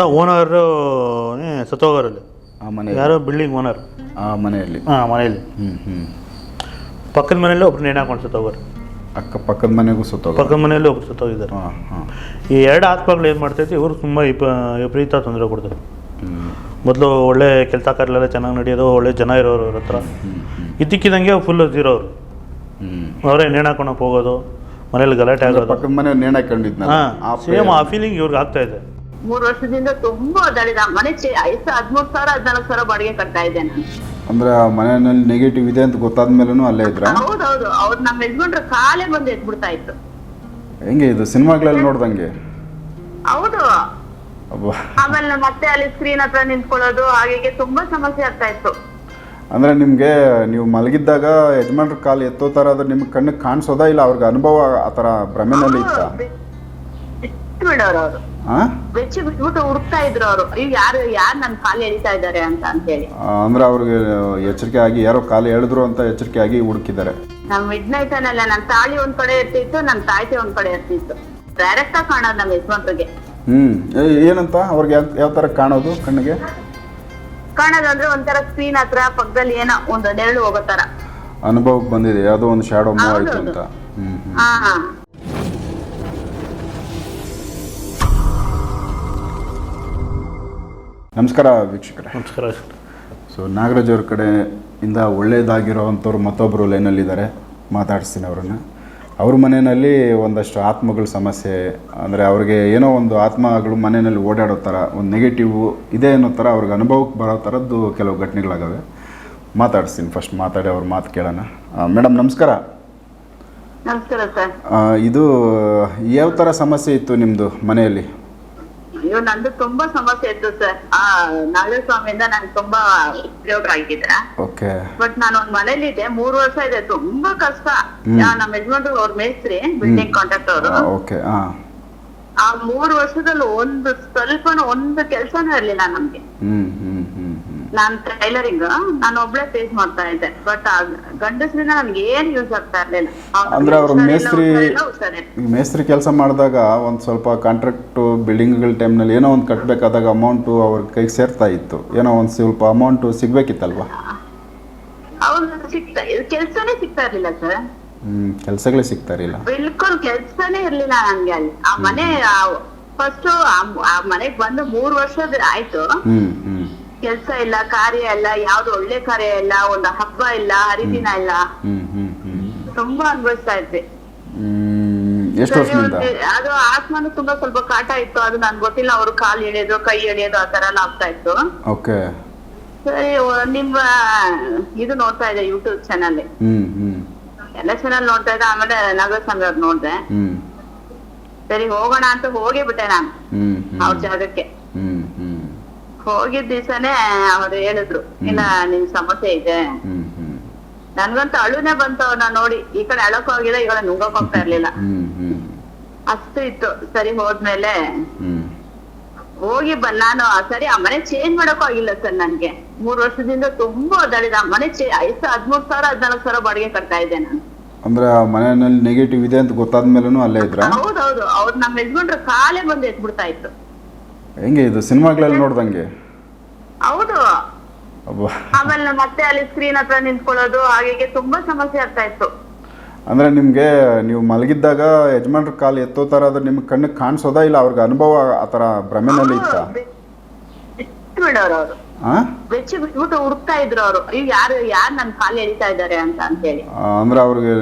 ಹೊಸ ಓನರು ಸತ್ತೋಗೋರಲ್ಲಿ. ಆ ಮನೆ ಯಾರೋ ಬಿಲ್ಡಿಂಗ್ ಓನರ್ ಆ ಮನೆಯಲ್ಲಿ? ಹಾಂ ಮನೆಯಲ್ಲಿ. ಹ್ಞೂ ಹ್ಞೂ ಪಕ್ಕದ ಮನೆಯಲ್ಲಿ ಒಬ್ರು ನೇಣು ಹಾಕೊಂಡು ಸತ್ತೋಗೋರು. ಅಕ್ಕ ಪಕ್ಕದ ಮನೆಗೂ ಸುತ್ತೋಗ ಪಕ್ಕದ ಮನೆಯಲ್ಲಿ ಒಬ್ರು ಸತ್ತೋಗಿದ್ದಾರೆ. ಹಾಂ ಹಾಂ. ಈ ಎರಡು ಆತ್ಮಗಳು ಏನು ಮಾಡ್ತೈತಿ ಇವರು ತುಂಬ ವಿಪ ವಿಪರೀತ ತೊಂದರೆ ಕೊಡ್ತಾರೆ. ಮೊದಲು ಒಳ್ಳೆ ಕೆಲಸ ಕಾರ್ಯಗಳೆಲ್ಲ ಚೆನ್ನಾಗಿ ನಡೆಯೋದು ಒಳ್ಳೆ ಜನ ಇರೋರು ಅವ್ರ ಹತ್ರ. ಇದ್ದಕ್ಕಿದಂಗೆ ಫುಲ್ ಜೀರೋ ಅವರು. ಅವರೇ ನೇಣು ಹಾಕೊಂಡು ಹೋಗೋದು ಮನೇಲಿ ಗಲಾಟೆ ಆಗೋದು. ಪಕ್ಕದ ಮನೆ ನೇಣ ಕಂಡಿದ್ನಲ್ಲ ಹಾಂ ಆ ಸೇಮ್ ಆ ಫೀಲಿಂಗ್ ಇವ್ರಿಗೆ ಆಗ್ತಾ ಇದೆ. ಮೂರ್ ವರ್ಷದಿಂದ ತುಂಬಾ ಒದ್ದಾಡಿದ ಮನೆ ಐದು ಹದಿಮೂರು ಸಾವಿರ ಹದಿನಾಲ್ಕು ಸಾವಿರ ಬಾಡಿಗೆ ಕಟ್ತಾ ಇದ್ದೆ ನಾನು. ಅಂದ್ರೆ ಮನೆಯಲ್ಲಿ ನೆಗೆಟಿವ್ ಇದೆ ಅಂತ ಗೊತ್ತಾದ ಮೇಲೂ ಅಲ್ಲೇ ಇದ್ರ? ಹೌದೌದು. ಅವ್ರು ನಮ್ಮ ಯಜಮಾನ್ರ ಕಾಲೇ ಬಂದು ಎದ್ಬಿಡ್ತಾ ಇತ್ತು ಹೆಂಗೆ ಇದು ಸಿನಿಮಾಗಳಲ್ಲಿ ನೋಡ್ದಂಗೆ? ಹೌದು. ಆಮೇಲೆ ಮತ್ತೆ ಅಲ್ಲಿ ಸ್ಕ್ರೀನ್ ಹತ್ರ ನಿಂತ್ಕೊಳ್ಳೋದು ಹಾಗೆ ತುಂಬಾ ಸಮಸ್ಯೆ ಆಗ್ತಾ ಇತ್ತು. ಅಂದ್ರೆ ನಿಮ್ಗೆ ನೀವು ಮಲಗಿದ್ದಾಗ ಯಜಮಾನ್ರ ಕಾಲು ಎತ್ತೋ ತರ ಆದ್ರೆ ನಿಮ್ಗೆ ಕಣ್ಣಿಗೆ ಕಾಣಿಸೋದಾ ಇಲ್ಲ ಅವ್ರಿಗೆ ಅನುಭವ ಆತರ ಭ್ರಮೆನಲ್ಲಿ ಇತ್ತ? ಬೆಚ್ಚಿ ಬಿಟ್ಬಿಟ್ಟು ಹುಡುಕ್ತಾ ಇದ್ರು ಅವರು. ಯಾರು ಯಾರು ನನ್ ಕಾಲು ಎಳಿತಾ ಇದ್ದಾರೆ ಅಂತ ಅಂತೇಳಿ ಅಂದ್ರೆ ಅವ್ರಿಗೆ ಎಚ್ಚರಿಕೆ ಆಗಿ ಯಾರೋ ಕಾಲು ಎಳೆದ್ರು ಅಂತ ಎಚ್ಚರಿಕೆ ಆಗಿ ಹುಡುಕಿದ್ದಾರೆ. ನಮ್ ಮಿಡ್ ನೈಟ್ ಅನ್ನಲ್ಲ ನನ್ ತಾಳಿ ಒಂದ್ ಕಡೆ ಇರ್ತಿತ್ತು ನನ್ ತಾಯ್ತಿ ಒಂದ್ ಕಡೆ ಇರ್ತಿತ್ತು. ಡೈರೆಕ್ಟ್ ಆಗಿ ಕಾಣೋದು ನಮ್ ಯಜಮಾನ್ರಿಗೆ. ಹ್ಮ್. ಏ- ಏನಂತ? ಅವ್ರಿಗೆ ಯಾವ ತರ ಕಾಣೋದು ಕಣ್ಣಿಗೆ? ಕಾಣೋದಂದ್ರೆ ಒಂಥರ ಸ್ಕ್ರೀನ್ ಹತ್ರ ಪಕ್ಕದಲ್ಲಿ ಏನೋ ಒಂದ್ ನೆರಳು ಹೋಗೋ ತರ. ಅನುಭವಕ್ಕೆ ಬಂದಿದೆ ಯಾವುದೋ ಒಂದು ಶಾಡೋ ಮೂವ್ ಆಯ್ತು ಹೌದೌದು. ಅಂತ. ಹ್ಮ್ ಹ್ಮ್. ಹಾ. ನಮಸ್ಕಾರ ವೀಕ್ಷಕರೇ. ನಮಸ್ಕಾರ. ಸೊ ನಾಗರಾಜ್ ಅವ್ರ ಕಡೆಯಿಂದ ಒಳ್ಳೆಯದಾಗಿರೋವಂಥವ್ರು ಮತ್ತೊಬ್ಬರು ಲೈನಲ್ಲಿದ್ದಾರೆ ಮಾತಾಡಿಸ್ತೀನಿ ಅವರನ್ನು. ಅವ್ರ ಮನೆಯಲ್ಲಿ ಒಂದಷ್ಟು ಆತ್ಮಗಳ ಸಮಸ್ಯೆ ಅಂದರೆ ಅವ್ರಿಗೆ ಏನೋ ಒಂದು ಆತ್ಮಗಳು ಮನೆಯಲ್ಲಿ ಓಡಾಡೋ ಥರ ಒಂದು ನೆಗೆಟಿವ್ ಇದೆ ಅನ್ನೋ ಥರ ಅವ್ರಿಗೆ ಅನುಭವಕ್ಕೆ ಬರೋ ಥರದ್ದು ಕೆಲವು ಘಟನೆಗಳಾಗವೆ. ಮಾತಾಡಿಸ್ತೀನಿ ಫಸ್ಟ್ ಮಾತಾಡಿ ಅವ್ರ ಮಾತು ಕೇಳೋಣ. ಮೇಡಮ್ ನಮಸ್ಕಾರ. ನಮಸ್ಕಾರ ಸರ್. ಇದು ಯಾವ ಥರ ಸಮಸ್ಯೆ ಇತ್ತು ನಿಮ್ಮದು ಮನೆಯಲ್ಲಿ? ಅಯ್ಯೋ ನಂದು ತುಂಬಾ ಸಮಸ್ಯೆ ಇತ್ತು ಸರ್. ಆ ನಾಗಸ್ವಾಮಿಯಿಂದ ನಂಗೆ ತುಂಬಾ ಉಪಯೋಗ ಆಗಿದೆ ಓಕೆ. ಬಟ್ ನಾನು ಒಂದ್ ಮನೇಲಿ ಇದೆ ಮೂರು ವರ್ಷ ಇದೆ ತುಂಬಾ ಕಷ್ಟ. ಯಾ- ನಮ್ಮ ಯಜಮಾನ್ರು ಅವ್ರ ಮೇಸ್ತ್ರಿ ಬಿಲ್ಡಿಂಗ್ ಕಾಂಟ್ರಾಕ್ಟ್ ಅವರು. ಓಕೆ ಹಾಂ ಆ ಮೂರು ವರ್ಷದಲ್ಲಿ ಒಂದು ಸ್ವಲ್ಪನು ಒಂದು ಕೆಲ್ಸನೂ ಇರ್ಲಿಲ್ಲ ನಮ್ಗೆ. ನಾನ್ ಟೈಲರಿಂಗ್ ನಾನು ಒಬ್ಳೆ ಫೇಸ್ ಮಾಡ್ತಾ ಇದ್ದೆ. ಬಟ್ ಗಂಡಸ್ರಿಂದ ನನ್ಗೆ ಏನ್ ಯೂಸ್ ಆಗ್ತಾ ಇರ್ಲಿಲ್ಲ. ಅಂದ್ರೆ ಅವ್ರು ಮೇಸ್ತ್ರಿ. ಮೇಸ್ತ್ರಿ ಕೆಲಸ ಮಾಡಿದಾಗ ಒಂದು ಸ್ವಲ್ಪ ಕಾಂಟ್ರಕ್ಟು ಬಿಲ್ಡಿಂಗ್ಗಳ್ ಟೈಮ್ನಲ್ಲಿ ಏನೋ ಒಂದು ಕಟ್ಟಬೇಕಾದಾಗ ಅಮೌಂಟು ಅವ್ರ ಕೈಗೆ ಸೇರ್ತಾ ಇತ್ತು. ಏನೋ ಒಂದು ಸ್ವಲ್ಪ ಅಮೌಂಟ್ ಸಿಗ್ಬೇಕಿತ್ತಲ್ವಾ? ಅವ್ರು ಸಿಗ್ತಾ ಕೆಲ್ಸನೇ ಸಿಗ್ತಾ ಇರ್ಲಿಲ್ಲ ಸರ್. ಹ್ಮ್ ಕೆಲಸಗಳೇ ಸಿಗ್ತಾ ಇರಲಿಲ್ಲ. ಬಿಲ್ಕುಲ್ ಕೆಲ್ಸನೇ ಇರ್ಲಿಲ್ಲ ನನ್ಗೆ ಅಲ್ಲಿ. ಆ ಮನೆ ಫಸ್ಟ್ ಆ ಮನೆಗ್ ಬಂದು ಮೂರ್ ವರ್ಷದ ಆಯ್ತು. ಕೆಲ್ಸ ಇಲ್ಲ ಕಾರ್ಯ ಇಲ್ಲ ಯಾವ್ದು ಒಳ್ಳೆ ಕಾರ್ಯ ಇಲ್ಲ ಒಂದು ಹಬ್ಬ ಇಲ್ಲ ಹರಿದಿನ ಇಲ್ಲ. ತುಂಬಾ ಅನ್ಭವಿಸ್ತಾ ಇದ್ದೆ ಎಷ್ಟು ವರ್ಷದಿಂದ? ಅದು ಆತ್ಮನು ತುಂಬಾ ಸ್ವಲ್ಪ ಕಾಟ ಇತ್ತು ಅದು ನನ್ಗೆ ಗೊತ್ತಿಲ್ಲ ಅವ್ರು ಕಾಲ್ ಎಳೆಯೋದು ಕೈ ಎಳೆಯೋದು ಆ ತರ ಎಲ್ಲ ಆಗ್ತಾ ಇತ್ತು. ಓಕೆ. ಸರಿ ನಿಮ್ಮ ಇದು ನೋಡ್ತಾ ಇದ್ದೆ ಯೂಟ್ಯೂಬ್ ಚಾನಲ್ ಹ್ಮ್ ಹ್ಮ್. ಎಲ್ಲ ಚಾನಲ್ ನೋಡ್ತಾ ಇದ್ದೆ ಆಮೇಲೆ ನಗರ ನೋಡ್ದೆ. ಸರಿ ಹೋಗೋಣ ಅಂತ ಹೋಗೇ ಬಿಟ್ಟೆ ನಾನು. ಅವ್ರ ಜಾಗಕ್ಕೆ. ಹೋಗಿದ್ ದಿವ್ಸನೇ ಅವ್ರು ಹೇಳಿದ್ರು ಇಲ್ಲ ನಿನ್ ಸಮಸ್ಯೆ ಇದೆ. ನನ್ಗಂತ ಅಳುನೇ ಬಂತು ಅವ್ರನ್ನ ನೋಡಿ ಈ ಕಡೆ ಅಳಕ್ ಆಗಿಲ್ಲ ಈ ಕಡೆ ನುಂಗಕ್ ಹೋಗ್ತಾ ಇರ್ಲಿಲ್ಲ. ಅಷ್ಟು ಇತ್ತು ಸರಿ ಹೋದ್ಮೇಲೆ. ಹೋಗಿ ಬ ನಾನು ಸರಿ ಆ ಮನೆ ಚೇಂಜ್ ಮಾಡಕ್ ಆಗಿಲ್ಲ ಸರ್ ನನ್ಗೆ. ಮೂರ್ ವರ್ಷದಿಂದ ತುಂಬಾ ಒದ್ದಾಡಿದ ಆ ಮನೆ ಚೇ ಹದ್ಮೂರ್ ಸಾವಿರ ಹದ್ನಾಲ್ಕು ಸಾವಿರ ಬಾಡಿಗೆ ಕಟ್ತಾ ಇದ್ದೆ ನಾನು. ಅಂದ್ರೆ ಮನೆಯಲ್ಲಿ ನೆಗೆಟಿವ್ ಇದೆ ಅಂತ ಗೊತ್ತಾದ ಮೇಲೂ ಅಲ್ಲೇ ಹೌದು ಹೌದೌದು ಅವ್ರು ನಮ್ಮ ಯಜಮಾನ್ರ ಕಾಲೇ ಬಂದು ಎತ್ಬಿಡ್ತಾ ಇತ್ತು ಹೆಂಗೆ ಇದು ಸಿನಿಮಾಗಳಲ್ಲಿ ನೋಡ್ದಂಗೆ? ಹೌದು. ಅಬ್ಬಾ. ಆಮೇಲೆ ಮತ್ತೆ ಅಲ್ಲಿ ಸ್ಕ್ರೀನ್ ಹತ್ರ ನಿಂತ್ಕೊಳ್ಳೋದು ಹಾಗೆ ತುಂಬಾ ಸಮಸ್ಯೆ ಆಗ್ತಾ ಇತ್ತು. ಅಂದ್ರೆ ನಿಮಗೆ ನೀವು ಮಲಗಿದ್ದಾಗ ಯಜಮಾನ್ರ ಕಾಲು ಎತ್ತೋ ಥರ ಆದ್ರೆ ನಿಮ್ಗೆ ಕಣ್ಣಿಗೆ ಕಾಣಿಸೋದಾ ಇಲ್ಲ ಅವ್ರಿಗೆ ಅನುಭವ ಆ ಥರ ಭ್ರಮೆನಲ್ಲಿ ಇತ್ತ? ಬಿಟ್ಟು ಬಿಡೋರು ಅವರು. ಹಾಂ ಬೆಚ್ಚಿ ಬಿಟ್ಬಿಟ್ಟು ಹುಡುಕ್ತಾ ಇದ್ರು ಅವರು. ಈಗ ಯಾರು ಯಾರು ನನ್ನ ಕಾಲು ಎಳಿತಾ ಇದ್ದಾರೆ ಅಂತ ಅಂತೇಳಿ ಅಂದ್ರೆ ಅವ್ರಿಗೆ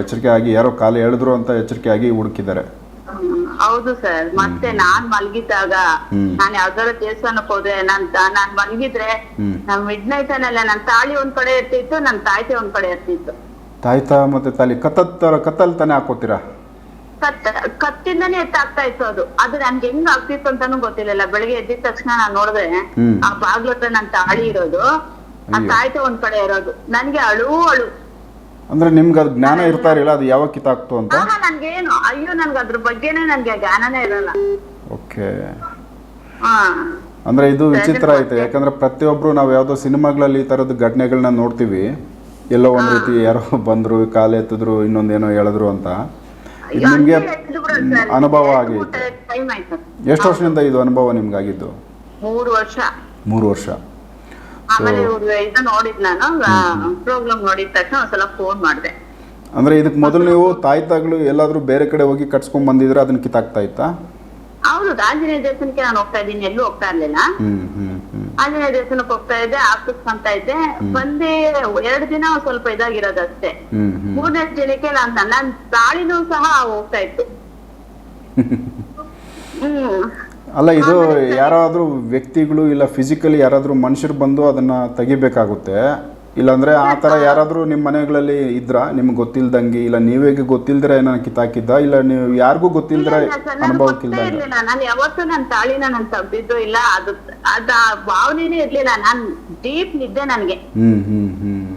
ಎಚ್ಚರಿಕೆ ಆಗಿ ಯಾರೋ ಕಾಲು ಎಳೆದ್ರು ಅಂತ ಎಚ್ಚರಿಕೆ ಆಗಿ ಹುಡುಕಿದ್ದಾರೆ. ಹೌದು ಸರ್. ಮತ್ತೆ ನಾನ್ ಮಲಗಿದ್ದಾಗ. ನಾನ್ ಯಾವ್ದಾರ ದೇವಸ್ಥಾನಕ್ ಹೋದ್ರೆ ನಾನ್ ನಾನ್ ಮಲಗಿದ್ರೆ. ನಮ್ ಮಿಡ್ ನೈಟ್ ಅಲ್ಲ ನನ್ ತಾಳಿ ಒಂದ್ ಕಡೆ ಇರ್ತಿತ್ತು ನನ್ ತಾಯ್ತಿ ಒಂದ್ ಕಡೆ ಇರ್ತಿತ್ತು ತಾಯ್ತ ಮತ್ತೆ ತಾಳಿ ಕತ್ತತ್ತರ ಕತ್ತಲ್ ತಾನೇ ಹಾಕೋತೀರಾ? ಕತ್ ಕತ್ತಿಂದನೇ ಎತ್ತಾಗ್ತಾ ಇತ್ತು ಅದು. ಅದು ನನ್ಗೆ ಹೆಂಗ್ ಆಗ್ತಿತ್ತು ಅಂತಾನು ಗೊತ್ತಿಲ್ಲ ಬೆಳಿಗ್ಗೆ ಎದ್ದಿದ ತಕ್ಷಣ ನಾನ್ ನೋಡಿದ್ರೆ ಆ ಬಾಗ್ಲತ್ರ ನನ್ ತಾಳಿ ಇರೋದು ಆ ತಾಯ್ತಿ ಒಂದ್ ಕಡೆ ಇರೋದು. ನನ್ಗೆ ಅಳು ಅಳು. ಅಂದ್ರೆ ನಿಮ್ಗೆ ಅದು ಜ್ಞಾನ ಇರ್ತಾ ಇರಲಿಲ್ಲ ಅದು ಯಾವಾಗ ಕಿತ್ತಾಕ್ತು ಅಂತ? ನನಗೇನು ನನ್ಗೇನು ಅಯ್ಯೋ ನನ್ಗೆ ಅದ್ರ ಬಗ್ಗೆನೇ ನನ್ಗೆ ಜ್ಞಾನನೇ ಇರಲ್ಲ. ಓಕೆ. ಹಾ. ಅಂದ್ರೆ ಇದು ವಿಚಿತ್ರ ಐತೆ ಯಾಕಂದ್ರೆ ಪ್ರತಿಯೊಬ್ರು ನಾವು ಯಾವುದೋ ಸಿನಿಮಾಗಳಲ್ಲಿ ಈ ಥರದ ಘಟನೆಗಳನ್ನ ನೋಡ್ತೀವಿ. ಎಲ್ಲೋ ಒಂದು ರೀತಿ ಯಾರೋ ಬಂದ್ರು ಕಾಲು ಎತ್ತಿದ್ರು ಇನ್ನೊಂದೇನೋ ಹೇಳಿದ್ರು ಅಂತ. ಇದು ನಿಮಗೆ ಅನುಭವ ಆಗೈತೆ. ಟೈಮ್ ಆಯ್ತು. ಎಷ್ಟು ವರ್ಷದಿಂದ ಇದು ಅನುಭವ ನಿಮ್ಗಾಗಿದ್ದು? ಮೂರು ವರ್ಷ. ಮೂರು ವರ್ಷ. ಆಮೇಲೆ ಇವ್ರು ಇದು ನೋಡಿದ್ ನಾನು ಪ್ರೋಗ್ರಾಮ್ ನೋಡಿದ ತಕ್ಷಣ ಒಂದ್ಸಲ ಫೋನ್ ಮಾಡಿದೆ. ಅಂದ್ರೆ ಇದಕ್ಕೆ ಮೊದಲು ನೀವು ತಾಯ್ತಾಗಳು ಎಲ್ಲಾದ್ರೂ ಬೇರೆ ಕಡೆ ಹೋಗಿ ಕಟ್ಸ್ಕೊಂಡ್ ಬಂದಿದ್ರೆ ಅದನ್ನ ಕಿತ್ತಾಕ್ತಾ ಇತ್ತಾ? ಹೌದು ಆಂಜನೇಯ ದೇವಸ್ಥಾನಕ್ಕೆ ನಾನು ಹೋಗ್ತಾ ಇದ್ದೀನಿ ಎಲ್ಲೂ ಹೋಗ್ತಾ ಇರ್ಲಿಲ್ಲ. ಹ್ಮ್ ಹ್ಮ್ ಹ್ಮ್. ಆಂಜನೇಯ ದೇವಸ್ಥಾನಕ್ಕೆ ಹೋಗ್ತಾ ಇದ್ದೆ ಅಂತ ಇದ್ದೆ. ಬಂದೆ ಎರಡು ದಿನ ಸ್ವಲ್ಪ ಇದಾಗಿರೋದಷ್ಟೇ ಹ್ಮ್ ಹ್ಮ್. ಮೂರನೇ ದಿನಕ್ಕೆ ನಾನ್ ನನ್ನ ತಾಳಿನೂ ಸಹ ಹೋಗ್ತಾ ಇತ್ತು. ಹ್ಮ್. ಅಲ್ಲ ಇದು ಯಾರಾದರೂ ವ್ಯಕ್ತಿಗಳು ಇಲ್ಲ ಫಿಸಿಕಲಿ ಯಾರಾದರೂ ಮನುಷ್ಯರು ಬಂದು ಅದನ್ನ ತೆಗಿಬೇಕಾಗುತ್ತೆ. ಇಲ್ಲಾಂದ್ರೆ ಆ ತರ ಯಾರಾದರೂ ನಿಮ್ಮ ಮನೆಗಳಲ್ಲಿ ಇದ್ರ ನಿಮ್ಗೆ ಗೊತ್ತಿಲ್ದಂಗೆ ಇಲ್ಲ ನೀವೇ ಗೊತ್ತಿಲ್ದಿರ ಏನೋ ಕಿತ್ತಾಕಿದ್ದ ಇಲ್ಲ ನೀವು ಯಾರಿಗೂ ಗೊತ್ತಿಲ್ದ್ರೆ ಅನುಭವಕ್ಕಿಲ್ಲ ಇರ್ಲಿಲ್ಲ. ನಾನು ಯಾವತ್ತೂ ನನ್ನ ತಾಳಿನ ನಾನು ತಬ್ಬಿದ್ದು ಇಲ್ಲ. ಅದು ಅದ ಭಾವನೆನೇ ಇರ್ಲಿಲ್ಲ. ನಾನ್ ಡೀಪ್ ನಿದ್ದೆ ನನಗೆ. ಹ್ಮ್ ಹ್ಮ್ ಹ್ಮ್.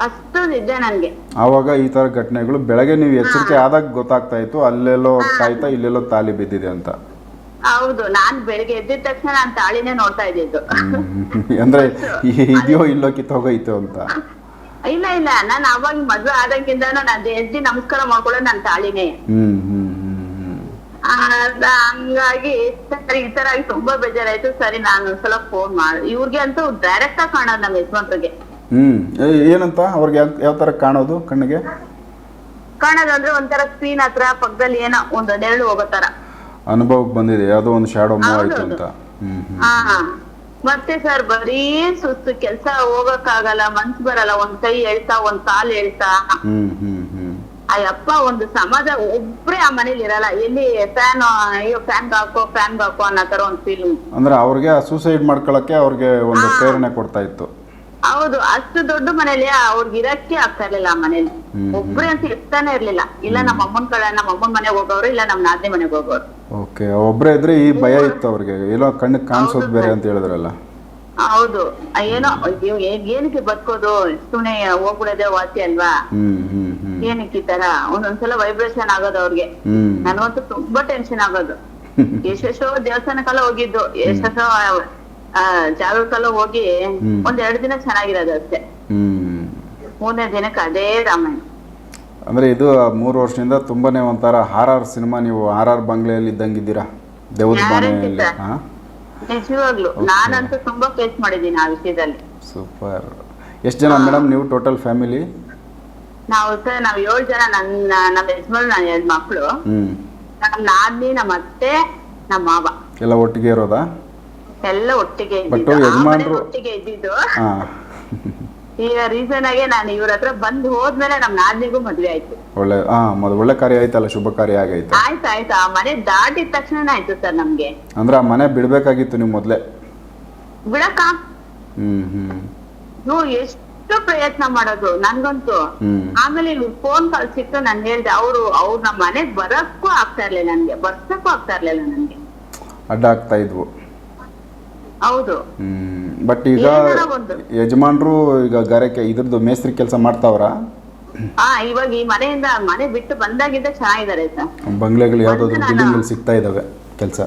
ಅಷ್ಟು ನಿದ್ದೆ ನನಗೆ. ಆವಾಗ ಈ ತರ ಘಟನೆಗಳು ಬೆಳಗ್ಗೆ ನೀವು ಎಚ್ಚರಿಕೆ ಆದಾಗ ಗೊತ್ತಾಗ್ತಾ ಇತ್ತು ಅಲ್ಲೆಲ್ಲೋ ಕಾಯ್ತಾ ಇಲ್ಲೆಲ್ಲೋ ತಾಲಿ ಬಿದ್ದಿದೆ ಅಂತ. ಹೌದು ನಾನ್ ಬೆಳಿಗ್ಗೆ ಎದ್ದಿದ ತಕ್ಷಣ ನಾನ್ ತಾಳಿನೇ ನೋಡ್ತಾ ಇದ್ದಿದ್ದು. ಅಂದ್ರೆ ಇದೆಯೋ ಇಲ್ಲೋ ಕಿತ್ತೋಗೈತೆ ಅಂತ. ಇಲ್ಲ ಇಲ್ಲ ನಾನ್ ಅವಾಗ ಮದ್ವೆ ಆದಂಗಿಂದ ನಾನು ಎದ್ದಿ ನಮಸ್ಕಾರ ಮಾಡ್ಕೊಳ್ಳೋ ನನ್ ತಾಳಿನೇ. ಹ್ಮ್ ಹ್ಮ್ ಹಂಗಾಗಿ ಸರಿ ಈ ತರ ಆಗಿ ತುಂಬಾ ಬೇಜಾರಾಯ್ತು. ಸರಿ ನಾನು ಒಂದ್ಸಲ ಫೋನ್ ಮಾಡಿ. ಇವ್ರಿಗೆ ಅಂತೂ ಡೈರೆಕ್ಟ್ ಆಗಿ ಕಾಣೋದು ನಮ್ಮ ಯಜಮಾನ್ರಿಗೆ. ಹ್ಮ್. ಏ- ಏನಂತ? ಅವ್ರಿಗೆ ಯಾವ ಯಾವ ತರ ಕಾಣೋದು ಕಣ್ಣಿಗೆ? ಕಾಣೋದಂದ್ರೆ ಒಂಥರ ಸ್ಕ್ರೀನ್ ಹತ್ರ ಪಕ್ಕದಲ್ಲಿ ಏನೋ ಒಂದ್ ನೆರಳು ಹೋಗೋ ತರ. ಅನುಭವಕ್ಕೆ ಬಂದಿದೆ ಯಾವುದೋ ಒಂದು ಶಾಡೋ ಮೂವ್ ಆಯ್ತು ಅಂತ. ಹ್ಮ್ ಹ್ಮ್. ಹಾ ಮತ್ತೆ ಸರ್ ಬರೀ ಸುಸ್ತು ಕೆಲ್ಸ ಹೋಗಕ್ಕಾಗಲ್ಲ ಮನ್ಸ್ ಬರಲ್ಲ ಒಂದ್ ಕೈ ಹೇಳ್ತಾ ಒಂದ್ ಕಾಲ್ ಹೇಳ್ತಾ ಹ್ಮ್ ಹ್ಮ್ ಹ್ಮ್. ಅಯ್ಯಪ್ಪ ಒಂದು ಸಮಾಜ ಒಬ್ರೇ ಆ ಮನೇಲಿ ಇರಲ್ಲ. ಎಲ್ಲಿ ಫ್ಯಾನ್ ಅಯ್ಯೋ ಫ್ಯಾನ್ ಹಾಕೋ ಫ್ಯಾನ್ ಹಾಕೋ ಅನ್ನೋ ತರ ಒಂದ್ ಫೀಲಿಂಗ್ ಅಂದ್ರೆ ಅವ್ರಿಗೆ ಸೂಸೈಡ್ ಮಾಡ್ಕೊಳಕ್ಕೆ ಅವ್ರಿಗೆ ಒಂದು ಪ್ರೇರಣೆ ಕೊಡ್ತಾ ಇತ್ತು. ಹೌದು ಅಷ್ಟು ದೊಡ್ಡ ಮನೇಲಿ ಅವ್ರಿಗೆ ಇರಕ್ಕೆ ಆಗ್ತಾ ಇರ್ಲಿಲ್ಲ ಆ ಮನೇಲಿ. ಒಬ್ರೇ ಅಂತ ಇರ್ತಾನೆ ಇರ್ಲಿಲ್ಲ. ಇಲ್ಲ ನಮ್ಮ ಅಮ್ಮನ್ ಕಡೆ ನಮ್ಮ ಅಮ್ಮನ್ ಮನೆಗೆ ಹೋಗೋರು ಇಲ್ಲ ನಮ್ಮ ನಾದಿನಿ ಮನೆಗೆ ಹೋಗೋರು. ಓಕೆ ಒಬ್ಬರೇ ಇದ್ರೆ ಈ ಭಯ ಇತ್ತು ಅವ್ರಿಗೆ. ಎಲ್ಲೋ ಕಣ್ಣಿಗೆ ಕಾಣಿಸೋದು ಬೇರೆ ಅಂತ ಹೇಳಿದ್ರಲ್ಲ. ಹೌದು. ಏನೋ ಅಯ್ಯೋ ಏನ್- ಏನಕ್ಕೆ ಬದುಕೋದು? ಸುಮ್ನೆ ಹೋಗ್ಬಿಡೋದೇ ವಾಸಿ ಅಲ್ವಾ? ಹ್ಮ್ ಹ್ಮ್ ಹ್ಮ್. ಏನಕ್ಕೆ ಈ ತರ? ಒಂದೊಂದ್ಸಲ ವೈಬ್ರೇಷನ್ ಆಗೋದು ಅವ್ರಿಗೆ. ಹ್ಮ್. ನನಗಂತೂ ತುಂಬಾ ಟೆನ್ಷನ್ ಆಗೋದು. ಎಷ್ಟೆಷ್ಟೋ ದೇವಸ್ಥಾನಕ್ಕೆಲ್ಲ ಹೋಗಿದ್ದು. ಎಷ್ಟೆಷ್ಟೋ ಆ, ಜಾಗಕ್ಕೆಲ್ಲ ಹೋಗಿ ಹ್ಮ್. ಒಂದ್ ಎರಡು ದಿನ ಚೆನ್ನಾಗಿರೋದು ಅಷ್ಟೇ. ಹ್ಮ್. ಮೂರನೇ ದಿನಕ್ಕೆ ಅದೇ ರಾಮಾಯಣ. ಅಂದ್ರೆ ಇದು ಮೂರು ವರ್ಷದಿಂದ ತುಂಬಾನೇ ಒಂಥರ ಆರ್ ಆರ್ ಸಿನಿಮಾ ನೀವು ಆರ್ ಆರ್ ಬಂಗ್ಲೆಯಲ್ಲಿ ಇದ್ದಂಗಿದ್ದೀರಾ? ದೇವದ ಮನೆಯಲ್ಲಿ ನಿಜವಾಗ್ಲು. ನಾನಂತೂ ತುಂಬಾ ಫೇಸ್ ಮಾಡಿದ್ದೀನಿ ಆ ವಿಷಯದಲ್ಲಿ. ಸೂಪರ್ ಎಷ್ಟು ಜನ ಮೇಡಮ್ ನೀವು ಟೋಟಲ್ ಫ್ಯಾಮಿಲಿ ನಾವು ಸರ್ ನಾವ್ ಏಳು ಜನ ನನ್ನ ನಮ್ಮ ಯಜಮಾನ್ ನನ್ನ ಎರಡು ಮಕ್ಕಳು ಹ್ಮ್. ನಮ್ ನಾದ್ನಿ ನಮ್ಮ ಅತ್ತೆ ನಮ್ಮ ಮಾವ. ಎಲ್ಲ ಒಟ್ಟಿಗೆ ಇರೋದಾ? ಎಲ್ಲ ಒಟ್ಟಿಗೆ ಇದ್ದಿದ್ದು. ಒಟ್ಟಿಗೆ ಇದ್ದಿದ್ದು. ಈಗ ರೀಸನ್ ಆಗಿ ನಾನು ಇವ್ರ ಹತ್ರ ಬಂದ್ ಹೋದ್ಮೇಲೆ ನಮ್ ನಾದ್ನಿಗೂ ಮದ್ವೆ ಆಯ್ತು. ಒಳ್ಳೆ ಹಾ ಒಳ್ಳೆ ಕಾರ್ಯ ಆಯ್ತಲ್ಲ ಶುಭ ಕಾರ್ಯ ಆಗೈತೆ. ಆಯ್ತು ಆಯ್ತು. ಆ ಮನೆ ದಾಟಿದ ತಕ್ಷಣ ಆಯ್ತು ಸರ್ ನಮ್ಗೆ. ಅಂದ್ರೆ ಆ ಮನೆ ಬಿಡ್ಬೇಕಾಗಿತ್ತು ನೀವು ಮೊದ್ಲೇ? ಬಿಡಕ್ಕ? ಹ್ಮ್ ಹ್ಮ್. ನೀವು ಎಷ್ಟು ಪ್ರಯತ್ನ ಮಾಡೋದು ನನ್ಗಂತೂ. ಹ್ಮ್. ಆಮೇಲೆ ಇವ್ರು ಫೋನ್ ಕಾಲ್ ಸಿಕ್ತು ನಾನು ಹೇಳ್ದೆ ಅವ್ರು ಅವ್ರು ನಮ್ಮ ಮನೆಗ್ ಬರಕ್ಕೂ ಆಗ್ತಾ ಇರ್ಲಿಲ್ಲ ನನ್ಗೆ ಬರ್ಸಕ್ಕೂ ಆಗ್ತಾ ಇರ್ಲಿಲ್ಲ ನನ್ಗೆ. ಅಡ್ಡ ಆಗ್ತಾ ಇದ್ವು. ಹೌದು. ಹ್ಮ್. ಬಟ್ ಈಗ ಏನಾರ ಒಂದು. ಯಜಮಾನ್ರು ಈಗ ಗರಕ್ಕೆ ಇದ್ರದ್ದು ಮೇಸ್ತ್ರಿ ಕೆಲಸ ಮಾಡ್ತಾವ್ರ? ಹಾ ಇವಾಗ ಈ ಮನೆಯಿಂದ ಮನೆ ಬಿಟ್ಟು ಬಂದಾಗಿದ್ದ ಚೆನ್ನಾಗಿದ್ದಾರೆ ಸರ್ ಬಂಗ್ಲೆಗಳು ಯಾವ್ದಾದ್ರು ಬಿಲ್ಡಿಂಗ್ ಸಿಗ್ತಾ ಇದಾವೆ ಕೆಲಸ.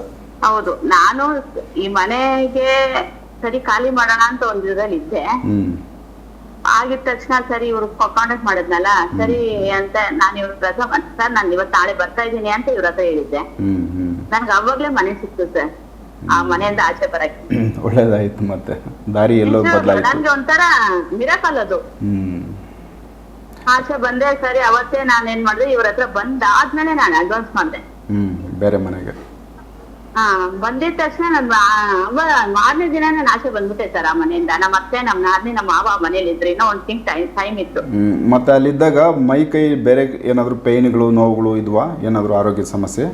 ಹೌದು. ನಾನು ಈ ಮನೆಗೆ ಸರಿ ಖಾಲಿ ಮಾಡೋಣ ಅಂತ ಒಂದ್ ಇದ್ರಲ್ಲಿ ಇದ್ದೆ. ಹ್ಮ್. ಆಗಿದ ತಕ್ಷಣ ಸರಿ ಇವ್ರು ಕಾಂಟ್ಯಾಕ್ಟ್ ಮಾಡಿದ್ನಲ್ಲ ಸರಿ ಅಂತ ನಾನು ಇವ್ರ ಹತ್ರ ಸರ್ ನಾನು ಇವತ್ತು ನಾಳೆ ಬರ್ತಾ ಇದ್ದೀನಿ ಅಂತ ಇವ್ರ ಹತ್ರ ಹೇಳಿದ್ದೆ. ಹ್ಮ್ ಹ್ಮ್. ನನ್ಗೆ ಅವಾಗ್ಲೇ ಮನೆ ಸಿಕ್ತು ಸರ್. ಆ ಮನೆಯಿಂದ ಆಚೆ ಬರಕ್ಕೆ. ಒಳ್ಳೇದಾಯ್ತು ಮತ್ತೆ. ದಾರಿ ಎಲ್ಲೋ ಬದಲಾಯ್ತು. ನನ್ಗೆ ಒಂಥರ ಮಿರಕಲ್ ಅದು ಆಚೆ ಬಂದೆ ಸರಿ ಅವತ್ತೇ ನಾನು ಏನ್ ಮಾಡಿದೆ ಇವ್ರ ಹತ್ರ ಬಂದಾದ್ಮೇಲೆ ನಾನು ಅಡ್ವಾನ್ಸ್ ಮಾಡಿದೆ. ಹ್ಮ್ ಬೇರೆ ಮನೆಗೆ. ಹಾ ಬಂದಿದ ತಕ್ಷಣ ನನ್ ಮಾರನೇ ದಿನ ನಾನು ಆಚೆ ಬಂದ್ಬಿಟ್ಟೆ ಸರ್ ಆ ಮನೆಯಿಂದ. ನಮ್ಮ ಅತ್ತೆ ನಮ್ಮ ನಾದಿನಿ ನಮ್ಮ ಮಾವ ಮನೇಲಿ ಇದ್ರು ಇನ್ನೂ ಒಂದ್ ತಿಂಗ್ ಟೈಮ್ ಟೈಮ್ ಇತ್ತು. ಮತ್ತೆ ಅಲ್ಲಿದ್ದಾಗ ಮೈ ಕೈ ಬೇರೆ ಏನಾದ್ರು ಪೇನ್ಗಳು ನೋವುಗಳು ಇದ್ವಾ? ಏನಾದ್ರು ಆರೋಗ್ಯ ಸಮಸ್ಯೆ?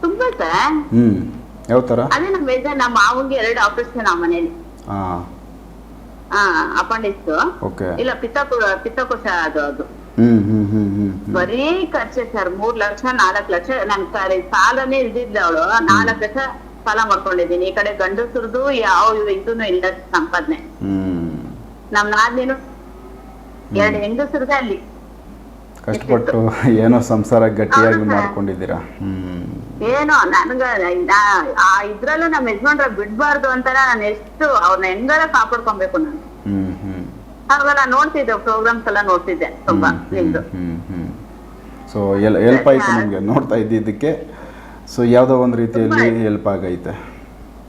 ತುಂಬಾ ಸರ್. ಹ್ಮ್. ಯಾವ ತರ? ಅದೇ ನಮ್ಮ ಯಜಮಾನ್ ನಮ್ಮ ಮಾವಂಗೆ ಎರಡು ಆಪರೇಷನ್ ಆ ಮನೇಲಿ. ಹಾ. ಅಪಂಡಿಕ್ಸ್ ಓಕೆ ಇಲ್ಲ ಪಿತ್ತಕೋಶ ಪಿತ್ತಕೋಶ ಅದು ಅದು. ಹ್ಮ್ ಹ್ಮ್ ಹ್ಮ್ ಹ್ಮ್ ಬರೀ ಖರ್ಚೆ ಸರ್ ಮೂರ್ ಲಕ್ಷ ನಾಲ್ಕ್ ಲಕ್ಷ. ನನ್ ಸಾರಿ ಸಾಲನೇ ಇಲ್ದಿದ್ದ ಅವಳು. ನಾಲ್ಕ್ ಲಕ್ಷ ಸಾಲ ಮಾಡ್ಕೊಂಡಿದ್ದೀನಿ. ಈ ಕಡೆ ಗಂಡಸರದು ಯಾವ ಇದನ್ನು ಇಲ್ಲ ಸಂಪಾದನೆ. ಹ್ಮ್. ನಮ್ ನಾದ್ನೇನು ಎರಡು ಹೆಂಗಸರದ ಅಲ್ಲಿ. ಕಷ್ಟಪಟ್ಟು ಏನೋ ಸಂಸಾರ ಗಟ್ಟಿಯಾಗಿ ಮಾಡ್ಕೊಂಡಿದ್ದೀರಾ? ಹ್ಮ್. ಏನೋ ನನ್ಗ ಆ ಇದ್ರಲ್ಲೂ ನಮ್ ಯಜಮಾನ್ರ ಬಿಡ್ಬಾರ್ದು ಅಂತ ನಾನು ಎಷ್ಟು ಅವ್ರನ್ನ ಹೆಂಗಾರ ಕಾಪಾಡ್ಕೊಬೇಕು ನಾನು. ಹ್ಮ್ ಹ್ಮ್. ಅವಾಗ ನಾನು ನೋಡ್ತಿದ್ದೆ ಪ್ರೋಗ್ರಾಮ್ಸ್ ಎಲ್ಲ ನೋಡ್ತಿದ್ದೆ ತುಂಬಾ ನಿಮ್ದು. ಹ್ಮ್ ಹ್ಮ್. ಸೊ ಹೆಲ್ಪ್ ಆಯ್ತು ನಿಮ್ಗೆ ನೋಡ್ತಾ ಇದ್ದಿದ್ದಕ್ಕೆ. ಸೊ ಯಾವ್ದೋ ಒಂದ್ ರೀತಿಯಲ್ಲಿ ಹೆಲ್ಪ್ ಆಗೈತೆ.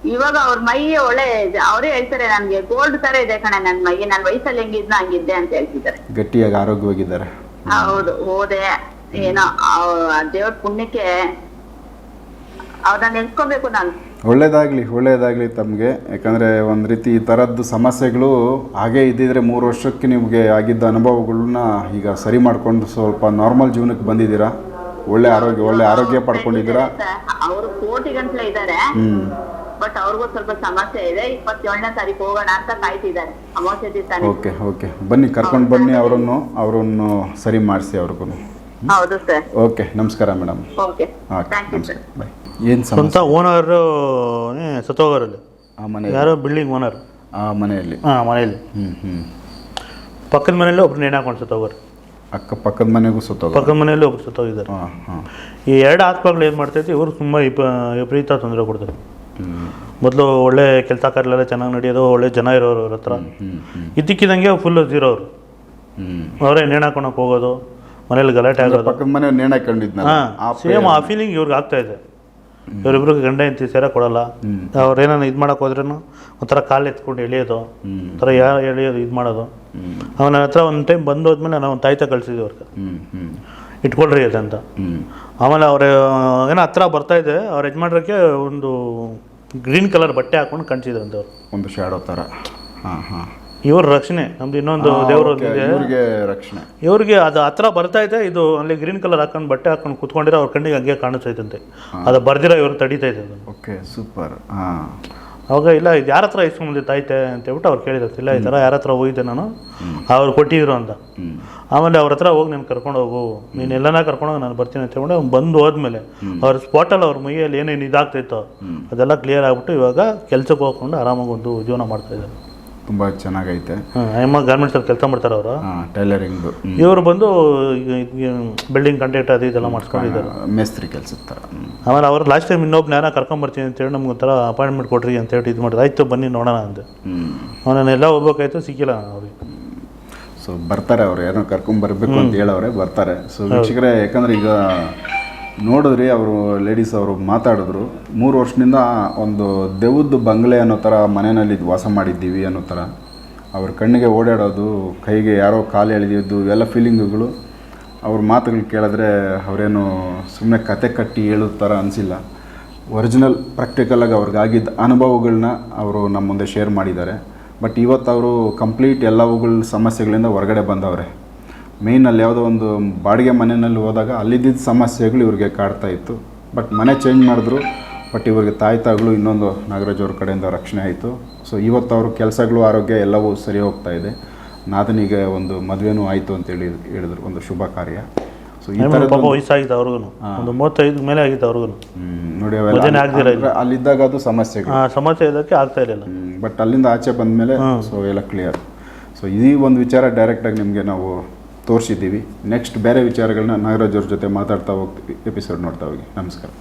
ಇವಾಗ ಅವ್ರ ಮೈ ಒಳ್ಳೆ ಅವರೇ ಹೇಳ್ತಾರೆ ನನ್ಗೆ ಗೋಲ್ಡ್ ತರ ಇದೆ ಕಣೆ ನನ್ ಮೈ ನನ್ ವಯಸ್ಸಲ್ಲಿ ಹೆಂಗಿದ್ನ ಹಂಗಿದ್ದೆ ಅಂತ ಹೇಳ್ತಿದ್ದಾರೆ. ಗಟ್ಟಿಯಾಗಿ ಆರೋಗ್ಯವಾಗಿದ್ದಾರೆ. ಹೌದು ಹೋದೆ ಏನೋ ದೇವ್ರ ಪುಣ್ಯಕ್ಕೆ ಅವ್ರನ್ನ ನೆನ್ಸ್ಕೊಬೇಕು ನಾನು. ಒಳ್ಳೇದಾಗಲಿ ಒಳ್ಳೇದಾಗಲಿ ತಮಗೆ. ಯಾಕಂದ್ರೆ ಒಂದು ರೀತಿ ಈ ಥರದ್ದು ಸಮಸ್ಯೆಗಳು ಹಾಗೇ ಇದ್ದಿದ್ರೆ ಮೂರು ವರ್ಷಕ್ಕೆ ನಿಮಗೆ ಆಗಿದ್ದ ಅನುಭವಗಳನ್ನ ಈಗ ಸರಿ ಮಾಡ್ಕೊಂಡು ಸ್ವಲ್ಪ ನಾರ್ಮಲ್ ಜೀವನಕ್ಕೆ ಬಂದಿದ್ದೀರಾ? ಒಳ್ಳೆ ಆರೋಗ್ಯ ಒಳ್ಳೆ ಆರೋಗ್ಯ ಪಡ್ಕೊಂಡಿದ್ದೀರಾ? ಅವರು ಕೋಟಿ ಗಂಟ್ಲೆ ಇದ್ದಾರೆ. ಬಟ್ ಅವ್ರಿಗೂ ಸ್ವಲ್ಪ ಸಮಸ್ಯೆ ಇದೆ. ಇಪ್ಪತ್ತೇಳನೇ ತಾರೀಕು ಹೋಗೋಣ ಅಂತ ಕಾಯ್ತಿದ್ದಾರೆ. ಅಮಾವಾಸ್ಯೆ ದಿವಸ ಓಕೆ ಓಕೆ. ಬನ್ನಿ ಕರ್ಕೊಂಡು ಬನ್ನಿ ಅವರನ್ನು. ಅವರನ್ನು ಸರಿ ಮಾಡಿಸಿ ಅವ್ರಿಗೂ ಹೌದು ಸರ್. ಓಕೆ ನಮಸ್ಕಾರ madam. Okay. Okay thank you ನಮಸ್ಕಾರ. ಸರ್ ಬಾಯ್ ಏನು ಸ್ವಂತ ಓನರ್ ಸತ್ತೋಗರಲ್ಲಿ. ಆ ಮನೆ ಯಾರೋ ಬಿಲ್ಡಿಂಗ್ ಓನರ್ ಆ ಮನೆಯಲ್ಲಿ? ಹಾಂ ಮನೆಯಲ್ಲಿ. ಹ್ಞೂ ಹ್ಞೂ ಪಕ್ಕದ ಮನೆಯಲ್ಲಿ ಒಬ್ರು ನೇಣು ಹಾಕೊಂಡು ಸತ್ತೋಗರು. ಅಕ್ಕ ಪಕ್ಕದ ಮನೆಗೂ ಸುತ್ತೋಗ ಪಕ್ಕದ ಮನೆಯಲ್ಲಿ ಒಬ್ರು ಸತ್ತೋಗಿದ್ದಾರೆ. ಹಾಂ ಹಾಂ. ಈ ಎರಡು ಆತ್ಮಗಳು ಏನು ಮಾಡ್ತೈತಿ ಇವರು ತುಂಬ ವಿಪ ವಿಪರೀತ ತೊಂದರೆ ಕೊಡ್ತಾರೆ. ಮೊದಲು ಒಳ್ಳೆ ಕೆಲಸ ಕಾರ್ಯಗಳೆಲ್ಲ ಚೆನ್ನಾಗಿ ನಡೆಯೋದು ಒಳ್ಳೆ ಜನ ಇರೋರು ಅವ್ರ ಹತ್ರ. ಇದ್ದಕ್ಕಿದಂಗೆ ಫುಲ್ ಜೀರೋ ಅವರು. ಅವರೇ ನೇಣು ಹಾಕೊಳಕ್ಕೆ ಹೋಗೋದು ಮನೇಲಿ ಗಲಾಟೆ ಆಗೋದು. ಪಕ್ಕದ ಮನೆ ನೇಣ ಕಂಡಿದ್ನಲ್ಲ ಹಾಂ ಆ ಸೇಮ್ ಆ ಫೀಲಿಂಗ್ ಇವ್ರಿಗೆ ಆಗ್ತಾ ಇದೆ. ಇವರಿಬ್ರು ಗಂಡ ಹೆಂಡತಿ ಸೇರ ಕೊಡಲ್ಲ. ಅವ್ರು ಏನಾನ ಇದು ಮಾಡಕ್ಕೆ ಹೋದ್ರೂ ಒಂಥರ ಕಾಲು ಎತ್ಕೊಂಡು ಎಳೆಯೋದು. ಒಂಥರ ಯಾರು ಎಳೆಯೋದು ಇದು ಮಾಡೋದು. ಅವ್ನ ಅವನ ಹತ್ರ ಒಂದು ಟೈಮ್ ಬಂದು ಹೋದ್ಮೇಲೆ ನಾನು ತಾಯಿತ ತಾಯ್ತ ಕಳಿಸಿದ್ವಿ ಅವ್ರಿಗೆ. ಇಟ್ಕೊಳ್ರಿ ಅದಂತ. ಆಮೇಲೆ ಅವ್ರ ಏನೋ ಹತ್ರ ಬರ್ತಾ ಇದೆ ಅವ್ರ ಯಜಮಾನ್ರಿಗೆ ಒಂದು ಗ್ರೀನ್ ಕಲರ್ ಬಟ್ಟೆ ಹಾಕೊಂಡು ಕಾಣಿಸಿದ್ರಂತೆ ಅವ್ರು. ಒಂದು ಶ್ಯಾಡೋ ಥರ ಹಾಂ ಹಾಂ. ಇವ್ರ ರಕ್ಷಣೆ ನಮ್ದು ಇನ್ನೊಂದು ದೇವರು ಇವ್ರಿಗೆ ರಕ್ಷಣೆ. ಇವ್ರಿಗೆ ಅದು ಹತ್ರ ಬರ್ತಾ ಇದೆ ಇದು ಅಲ್ಲಿ ಗ್ರೀನ್ ಕಲರ್ ಹಾಕೊಂಡು ಬಟ್ಟೆ ಹಾಕೊಂಡು ಕುತ್ಕೊಂಡಿರೋ ಅವ್ರ ಕಣ್ಣಿಗೆ ಹಂಗೆ ಕಾಣಿಸ್ತೈತಂತೆ ಅದು ಬರ್ದಿರೋ ಇವ್ರು ತಡೀತಾ ಇದೆ ಅದನ್ನು ಓಕೆ ಸೂಪರ್. ಹಾಂ. ಅವಾಗ ಇಲ್ಲ ಇದು ಯಾರ ಹತ್ರ ಇಸ್ಕೊಂಬಂದಿತ್ತೈತೆ ಅಂತ ಹೇಳ್ಬಿಟ್ಟು ಅವ್ರು ಕೇಳಿದ್ರು. ಇಲ್ಲ ಈ ಥರ ಯಾರ ಹತ್ರ ಹೋಗಿದ್ದೆ ನಾನು ಅವ್ರು ಕೊಟ್ಟಿದ್ರು ಅಂತ. ಆಮೇಲೆ ಅವ್ರ ಹತ್ರ ಹೋಗಿ ನೀನು ಕರ್ಕೊಂಡು ಹೋಗು. ನೀನು ಎಲ್ಲನ ಕರ್ಕೊಂಡು ಹೋಗಿ ನಾನು ಬರ್ತೀನಿ ಅಂತ ಹೇಳ್ಬಿಟ್ಟು ಅವ್ನು ಬಂದು ಹೋದ್ಮೇಲೆ ಅವ್ರ ಸ್ಪಾಟಲ್ಲಿ ಅವ್ರ ಮೈಯಲ್ಲಿ ಏನೇನು ಇದಾಗ್ತಿತ್ತೋ ಅದೆಲ್ಲ ಕ್ಲಿಯರ್ ಆಗಿಬಿಟ್ಟು ಇವಾಗ ಕೆಲಸಕ್ಕೆ ಹೋಗ್ಕೊಂಡು ಆರಾಮಾಗಿ ಒಂದು ಜೀವನ ಮಾಡ್ತಾ ಇದ್ದಾರೆ. ತುಂಬ ಚೆನ್ನಾಗೈತೆ. ಹಾಂ ಅಮ್ಮ ಗಾರ್ಮೆಂಟ್ಸಲ್ಲಿ ಕೆಲಸ ಮಾಡ್ತಾರೆ ಅವರು? ಹಾಂ ಟೈಲರಿಂಗು ಇವರು ಬಂದು ಬಿಲ್ಡಿಂಗ್ ಕಂಟ್ರಾಕ್ಟ್ ಅದು ಇದೆಲ್ಲ ಮಾಡಿಸ್ಕೊಂಡಿದ್ದಾರೆ. ಮೇಸ್ತ್ರಿ ಕೆಲ್ಸದ ಥರ ಹ್ಞೂ ಆಮೇಲೆ ಅವ್ರು ಲಾಸ್ಟ್ ಟೈಮ್ ಇನ್ನೊಬ್ನ ಯಾರ ಕರ್ಕೊಂಬರ್ತೀನಿ ಅಂತೇಳಿ ನಮ್ಗೆ ಒಂಥರ ಅಪಾಯಿಂಟ್ಮೆಂಟ್ ಕೊಡ್ರಿ ಅಂತ ಹೇಳಿ ಇದು ಮಾಡಿದ್ರು. ಆಯ್ತು ಬನ್ನಿ ನೋಡೋಣ ಅಂದೆ. ಅವನನ್ನೆಲ್ಲ ಹೋಗ್ಬೇಕಾಯ್ತು ಸಿಕ್ಕಿಲ್ಲ ಅವ್ರಿಗೆ ಸೊ ಬರ್ತಾರೆ ಅವ್ರು. ಏನೋ ಕರ್ಕೊಂಬರ್ಬೇಕು ಅಂತ ಹೇಳವ್ರೆ ಬರ್ತಾರೆ. ಸೊ ವೀಕ್ಷಕರೇ ಯಾಕಂದ್ರೆ ಈಗ ನೋಡಿದ್ರಿ ಅವರು ಲೇಡೀಸ್ ಅವರು ಮಾತಾಡಿದ್ರು. ಮೂರು ವರ್ಷದಿಂದ ಒಂದು ದೆವ್ವದ್ದು ಬಂಗ್ಲೆ ಅನ್ನೋ ಥರ ಮನೆಯಲ್ಲಿ ವಾಸ ಮಾಡಿದ್ದೀವಿ ಅನ್ನೋ ಥರ. ಅವ್ರ ಕಣ್ಣಿಗೆ ಓಡಾಡೋದು, ಕೈಗೆ ಯಾರೋ ಕಾಲು ಎಳೆದಿದ್ದು, ಇವೆಲ್ಲ ಫೀಲಿಂಗುಗಳು ಅವ್ರ ಮಾತುಗಳು ಕೇಳಿದ್ರೆ ಅವರೇನು ಸುಮ್ಮನೆ ಕತೆ ಕಟ್ಟಿ ಹೇಳೋ ಥರ ಅನಿಸಿಲ್ಲ. ಒರಿಜಿನಲ್ ಪ್ರಾಕ್ಟಿಕಲಾಗಿ ಅವ್ರಿಗಾಗಿದ್ದ ಅನುಭವಗಳನ್ನ ಅವರು ನಮ್ಮ ಮುಂದೆ ಶೇರ್ ಮಾಡಿದ್ದಾರೆ. ಬಟ್ ಇವತ್ತು ಅವರು ಕಂಪ್ಲೀಟ್ ಎಲ್ಲವುಗಳ ಸಮಸ್ಯೆಗಳಿಂದ ಹೊರಗಡೆ ಬಂದವ್ರೆ. ಮೇಯ್ನಲ್ಲಿ ಯಾವುದೋ ಒಂದು ಬಾಡಿಗೆ ಮನೆಯಲ್ಲಿ ಹೋದಾಗ ಅಲ್ಲಿದ್ದ ಸಮಸ್ಯೆಗಳು ಇವ್ರಿಗೆ ಕಾಡ್ತಾ ಇತ್ತು. ಬಟ್ ಮನೆ ಚೇಂಜ್ ಮಾಡಿದ್ರು. ಬಟ್ ಇವ್ರಿಗೆ ತಾಯಿ ತಾಗಳು ಇನ್ನೊಂದು ನಾಗರಾಜ್ ಅವ್ರ ಕಡೆಯಿಂದ ರಕ್ಷಣೆ ಆಯಿತು. ಸೊ ಇವತ್ತು ಅವ್ರ ಕೆಲಸಗಳು ಆರೋಗ್ಯ ಎಲ್ಲವೂ ಸರಿ ಹೋಗ್ತಾ ಇದೆ. ನಾದನಿಗೆ ಒಂದು ಮದುವೆನೂ ಆಯಿತು ಅಂತೇಳಿ ಹೇಳಿದ್ರು. ಒಂದು ಶುಭ ಕಾರ್ಯ. ಸೊ ಈ ಪಾಪ ವಯಸ್ಸಾಗಿದೆ ಅವ್ರಿಗೂ ಒಂದು ಮೂವತ್ತೈದು ಮೇಲೆ ಆಗಿದೆ ಅವ್ರಿಗೂ ನೋಡಿ ಅವೆಲ್ಲ ಆಗ್ದಿರ ಅಲ್ಲಿದ್ದಾಗ ಅದು ಸಮಸ್ಯೆಗಳು. ಸಮಸ್ಯೆ ಇದಕ್ಕೆ ಆಗ್ತಾ ಇರಲಿಲ್ಲ. ಬಟ್ ಅಲ್ಲಿಂದ ಆಚೆ ಬಂದ ಮೇಲೆ ಸೊ ಎಲ್ಲ ಕ್ಲಿಯರ್ ಸೊ ಈ ಒಂದು ವಿಚಾರ ಡೈರೆಕ್ಟಾಗಿ ನಿಮಗೆ ನಾವು ತೋರಿಸಿದ್ದೀವಿ. ನೆಕ್ಸ್ಟ್ ಬೇರೆ ವಿಚಾರಗಳನ್ನ ನಾಗರಾಜ್ ಅವ್ರ ಜೊತೆ ಮಾತಾಡ್ತಾ ಹೋಗ್ತೀವಿ ಎಪಿಸೋಡ್ ನೋಡ್ತಾ ಹೋಗಿ. ನಮಸ್ಕಾರ.